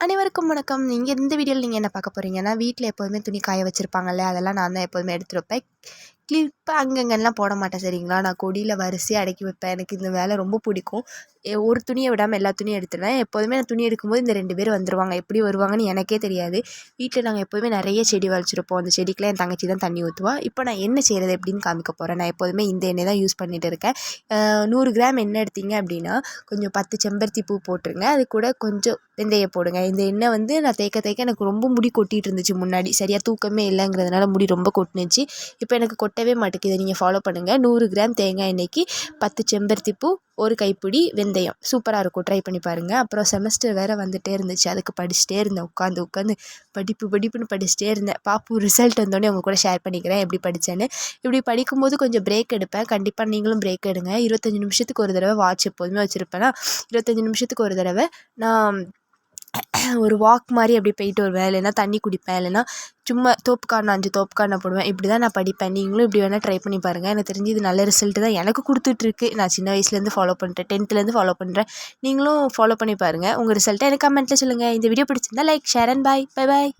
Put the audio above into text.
அனைவருக்கும் வணக்கம். நீங்கள் இந்த வீடியோவில் நீங்கள் என்ன பார்க்க போகிறீங்கன்னா வீட்டில் எப்போதுமே துணி காய வச்சுருப்பாங்கல்ல அதெல்லாம் நான் தான் எப்போதுமே எடுத்து வைப்பேன் கிளிப்பு அங்கங்கெல்லாம் போட மாட்டேன் சரிங்களா? நான் கொடியில் வரிசையாக அடக்கி வைப்பேன். எனக்கு இந்த வேலை ரொம்ப பிடிக்கும். ஒரு துணியை விடாமல் எல்லா துணியும் எடுத்துடுவேன் எப்போதுமே நான் துணி எடுக்கும்போது இந்த ரெண்டு பேர் வந்துடுவாங்க எப்படி வருவாங்கன்னு எனக்கே தெரியாது. வீட்டில் நாங்கள் எப்போதுமே நிறைய செடி வளச்சிருப்போம் அந்த செடிக்கெலாம் என் தங்கச்சி தான் தண்ணி ஊற்றுவா இப்போ நான் என்ன செய்கிறது எப்படின்னு காமிக்க போகிறேன் நான் எப்போதுமே இந்த எண்ணெய் தான் யூஸ் பண்ணிகிட்டு இருக்கேன். நூறு கிராம் எண்ணெய் எடுத்தீங்க அப்படின்னா கொஞ்சம் பத்து செம்பருத்தி பூ போட்டுருங்க. அது கூட கொஞ்சம் வெந்தயம் போடுங்க. இந்த எண்ணெய் வந்து நான் தேய்க்க தேய்க்க எனக்கு ரொம்ப முடி கொட்டிகிட்டு இருந்துச்சு முன்னாடி. சரியாக தூக்கமே இல்லைங்கிறதுனால முடி ரொம்ப கொட்டுனுச்சு. இப்போ எனக்கு கொட்டவே மாட்டேங்குது. நீங்கள் ஃபாலோ பண்ணுங்கள் நூறு கிராம் தேங்காய் எண்ணெய்க்கு பத்து செம்பருத்தி பூ ஒரு கைப்பிடி வெந்தயம். சூப்பராக இருக்கும். ட்ரை பண்ணி பாருங்கள் அப்புறம் செமஸ்டர் வேறு வந்துகிட்டே இருந்துச்சு. அதுக்கு படிச்சுட்டே இருந்தேன். உட்காந்து உட்காந்து படிப்பு படிப்புன்னு படிச்சுட்டே இருந்தேன். பாப்பு ரிசல்ட் வந்தோடனே உங்கள் கூட ஷேர் பண்ணிக்கிறேன். எப்படி படித்தேன்னு இப்படி படிக்கும்போது கொஞ்சம் பிரேக் எடுப்பேன். கண்டிப்பாக நீங்களும் பிரேக் எடுங்க. இருபத்தஞ்சி நிமிஷத்துக்கு ஒரு தடவை வாட்ச் எப்போதுமே வச்சுருப்பேன்னா இருபத்தஞ்சி நிமிஷத்துக்கு ஒரு தடவை நான் ஒரு வாக் மாதிரி அப்படி போயிட்டு வருவேன். இல்லைன்னா தண்ணி குடிப்பேன். இல்லைன்னா சும்மா தோப்புக்காரணம் அஞ்சு தோப்புக்காரணம் போடுவேன். இப்படி தான் நான் படிப்பேன். நீங்களும் இப்படி வேணால் ட்ரை பண்ணி பாருங்கள் எனக்கு தெரிஞ்சு இது நல்ல ரிசல்ட்டு தான் எனக்கு கொடுத்துட்ருக்கு. நான் சின்ன வயசுலேருந்து ஃபாலோ பண்ணுறேன் டென்த்துலேருந்து ஃபாலோ பண்ணுறேன் நீங்களும் ஃபாலோ பண்ணி பாருங்கள் உங்கள் ரிசல்ட்டை எனக்கு கமெண்ட்டில் சொல்லுங்கள் இந்த வீடியோ பிடிச்சிருந்தா like share and bye bye bye